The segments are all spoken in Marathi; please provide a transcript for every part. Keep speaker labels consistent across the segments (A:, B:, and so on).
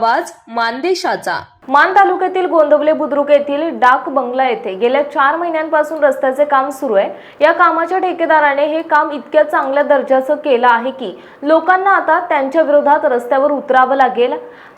A: आवाज मानदेशाचा.
B: मान तालुक्यातील गोंदवले बुद्रुक येथील डाक बंगला येथे गेल्या चार महिन्यांपासून रस्त्याचे काम सुरू आहे. या कामाच्या ठेकेदाराने हे काम इतक्या चांगल्या दर्जाचं केलं आहे की लोकांना आता त्यांच्या विरोधात रस्त्यावर उतरावं लागेल.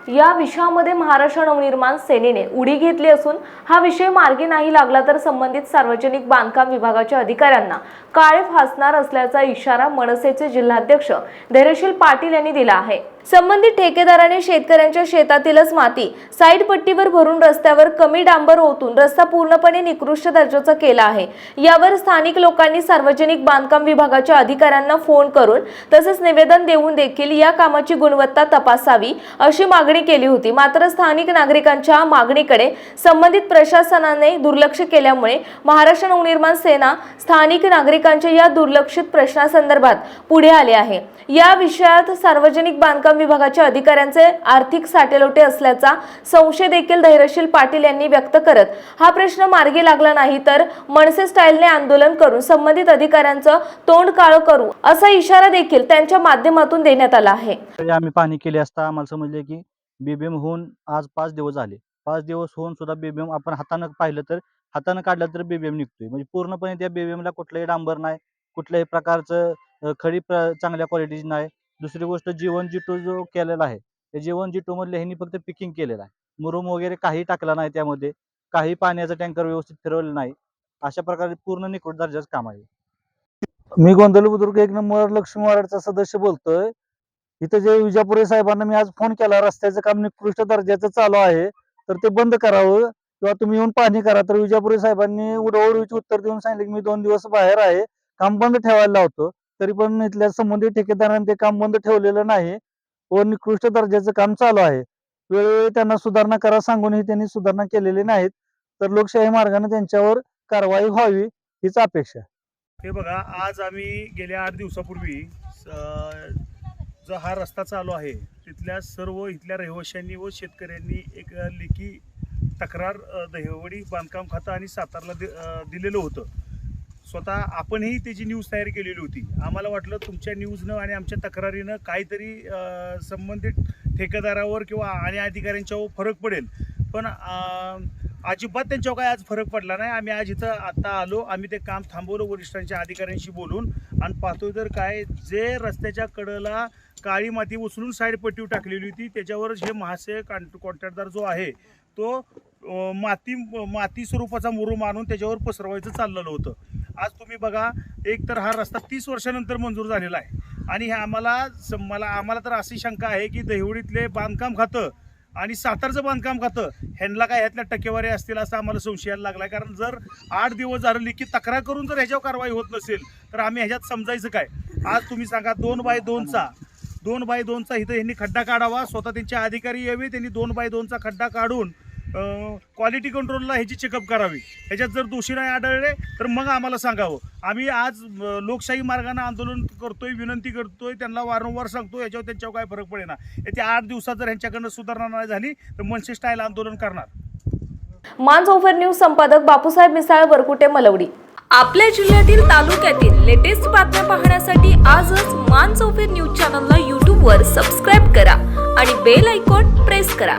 B: या विषयामध्ये महाराष्ट्र नवनिर्माण सेनेने उडी घेतली असून हा विषय मार्गी नाही लागला तर संबंधित सार्वजनिक बांधकाम विभागाच्या अधिकाऱ्यांना काळे फासणार असल्याचा इशारा मनसेचे जिल्हाध्यक्ष धैर्यशील पाटील यांनी दिला आहे. संबंधित ठेकेदाराने शेतकऱ्यांच्या शेतातीलच माती साईड पट्टीवर भरून रस्त्यावर कमी डांबर ओतून रस्ता पूर्णपणे निकृष्ट दर्जाचा केला आहे. यावर स्थानिक लोकांनी सार्वजनिक बांधकाम विभागाच्या अधिकाऱ्यांना फोन करून तसेच निवेदन देऊन देखील या कामाची गुणवत्ता तपासावी अशी मागणी केली होती. मात्र स्थानिक नागरिकांच्या मागणीकडे संबंधित प्रशासनाने दुर्लक्ष केल्यामुळे महाराष्ट्र नवनिर्माण सेना स्थानिक नागरिकांच्या या दुर्लक्षित प्रश्नासंदर्भात पुढे आले आहे. या विषयात सार्वजनिक बांधकाम विभागाच्या अधिकाऱ्यांचे आर्थिक साटेलोटे असल्याचा संशय देखील धैर्यशील पाटील यांनी व्यक्त करत हा प्रश्न मार्गी लागला नाही तर मनसे स्टाईलने आंदोलन करून संबंधित अधिकाऱ्यांचं तोंड काळ करू असा इशारा देखील त्यांच्या माध्यमातून देण्यात आला आहे.
C: आम्ही पाहणी केली असता आम्हाला समजले की बीबीएम होऊन आज पाच दिवस झाले. पाच दिवस होऊन सुद्धा बीबीएम आपण हातानं पाहिलं तर हातानं काढलं तर बीबीएम निघतोय. म्हणजे पूर्णपणे त्या बीबीएमला कुठलंही डांबर नाही कुठल्याही प्रकारचं खडी प्र- चांगल्या क्वालिटीची नाही. दुसरी गोष्ट जीवन जिटू जो केलेला आहे त्या जीवन जिटू मधले ह्यांनी फक्त पिकिंग केलेलं आहे. मुरुम वगैरे काही टाकला नाही त्यामध्ये काही पाण्याचा टँकर व्यवस्थित फिरवलं नाही. अशा प्रकारे पूर्ण निकृष्ट दर्जाचं काम आहे. मी गोंधळ बुद्रुक एक नंबर लक्ष्मी वार्डचा सदस्य बोलतोय. इथं जे विजापुरे साहेबांना मी आज फोन केला रस्त्याचं काम निकृष्ट दर्जाचं चालू आहे तर ते बंद करावं किंवा तुम्ही येऊन पाहणी करा. तर विजापुरे साहेबांनी उडवडीची उत्तर देऊन सांगितले की मी दोन दिवस बाहेर आहे काम बंद ठेवायला लावतो. तरी पण इथल्या संबंधित ठेकेदारांनी ते काम बंद ठेवलेलं नाही व निकृष्ट दर्जाचं काम चालू आहे. वेळोवेळी त्यांना सुधारणा करा सांगूनही त्यांनी सुधारणा केलेली नाहीत. तर लोकशाही मार्गाने त्यांच्यावर कारवाई व्हावी हीच अपेक्षा
D: हे बघा आज आम्ही गेल्या आठ दिवसापूर्वी जो हा रस्ता चालू आहे तिथल्या सर्व इथल्या रहिवाशांनी व शेतकऱ्यांनी एक लेखी तक्रार दहिवडी बांधकाम खातं आणि सातारला दि- दिलेलं होतं. स्वतः आपणही त्याची न्यूज तयार केलेली होती. आम्हाला वाटलं तुमच्या न्यूजनं आणि आमच्या तक्रारीनं काहीतरी संबंधित ठेकेदारावर किंवा आणि अधिकाऱ्यांच्यावर फरक पडेल. पण अजिबात त्यांच्यावर काय आज फरक पडला नाही. आम्ही आज इथं आत्ता आलो. आम्ही ते काम थांबवलं वरिष्ठांच्या अधिकाऱ्यांशी बोलून. आणि पाहतोय तर काय जे रस्त्याच्या कडेला काळी माती उचलून साईड पट्टी टाकलेली होती त्याच्यावर हे महाशय कॉन्ट्रॅक्टदार जो आहे तो माती माती स्वरूपाचा मुरुम आणून त्याच्यावर पसरवायचं चाललेलं होतं. आज तुम्ही बघा एक तर हा रस्ता तीस वर्षानंतर मंजूर झालेला आहे. आणि हे आम्हाला मला आम्हाला तर अशी शंका आहे की दहिवडीतले बांधकाम खातं आणि सातारचं बांधकाम खातं ह्यांना काय ह्यातल्या टक्केवारी असतील असं आम्हाला संशयाला लागला आहे कारण जर आठ दिवस झालं लिखित तक्रार करून जर ह्याच्यावर कारवाई होत नसेल तर आम्ही ह्याच्यात समजायचं काय? आज तुम्ही सांगा दोन बाय दोनचा दोन बाय दोनचा इथं ह्यांनी खड्डा काढावा स्वतः त्यांचे अधिकारी यावे त्यांनी दोन बाय दोनचा खड्डा काढून क्वालिटी कंट्रोलला ह्याची चेकअप करावी. ह्याच्यात जर दोषी नाही आढळले तर मग आम्हाला सांगावं. आम्ही आज लोकशाही मार्गाने आंदोलन करतोय विनंती करतोय त्यांना वारंवार सांगतो याच्यावर त्यांच्यावर काय फरक पडेना. येत्या आठ दिवसात जर ह्यांच्याकडनं सुधारणा नाही झाली तर मनसे स्टाईल आंदोलन करणार.
B: मान ओव्हर न्यूज संपादक बापूसाहेब मिसाळ वरकुटे मलवडी.
A: आपल्या जिल्ह्यातील तालुक्यातील लेटेस्ट बातम्या पाहण्यासाठी आजच मान चौफेर न्यूज चॅनलला यूट्यूबवर सबस्क्राईब करा आणि बेल आयकॉन प्रेस करा.